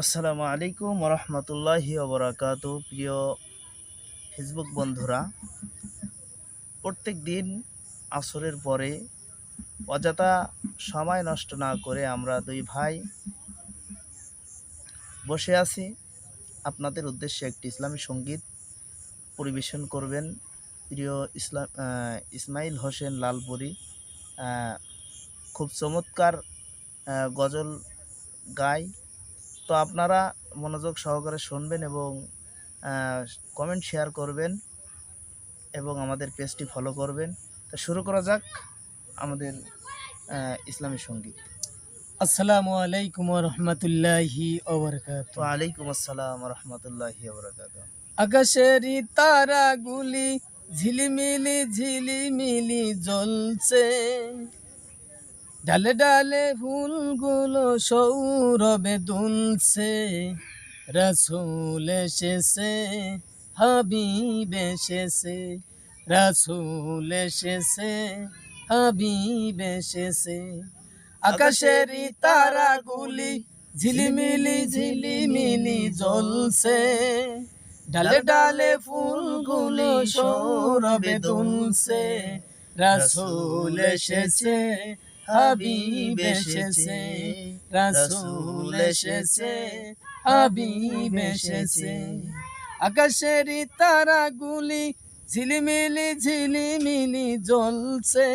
আসসালামু আলাইকুম রহমতুল্লাহি ওবরাকাত, প্রিয় ফেসবুক বন্ধুরা। প্রত্যেক দিন আসরের পরে অযথা সময় নষ্ট না করে আমরা দুই ভাই বসে আছি। আপনাদের উদ্দেশ্যে একটি ইসলামী সংগীত পরিবেশন করবেন। প্রিয় ইসলাম ইসমাইল হোসেন লালপুরি খুব চমৎকার গজল গায়। তো আপনারা মনোযোগ সহকারে শুনবেন এবং কমেন্ট শেয়ার করবেন এবং আমাদের পেজটি ফলো করবেন। তো শুরু করা যাক আমাদের ইসলামী সংগীত। আসসালামু আলাইকুম রহমতুল্লাহি আলাইকুম আসসালাম রহমতুল্লাহি আকাশের তারাগুলি ঝিলিমিলি ঝিলিমিলি জ্বলছে। ডালে ডালে ফুলগুলো সৌরবে দুলছে, রাসূল এসেছে, হাবিব এসেছে, রাসূল এসেছে, হাবিব এসেছে। আকাশেরই তারাগুলি ঝিলিমিলি ঝিলিমিলি জ্বলছে, ডালে ডালে ফুলগুলো সৌরবে দুলছে, রাসূল এসেছে হাবিব এসেছে রাসূল এসেছে হাবিব এসেছে। আকাশেরই তারাগুলি ঝিলিমিলি ঝিলিমিলি জ্বলছে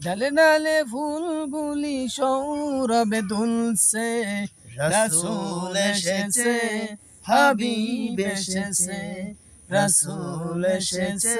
ডালে ডালে ফুলগুলি সৌরভে দুলছে। রাসূল এসেছে হাবিব এসেছে রাসূল এসেছে।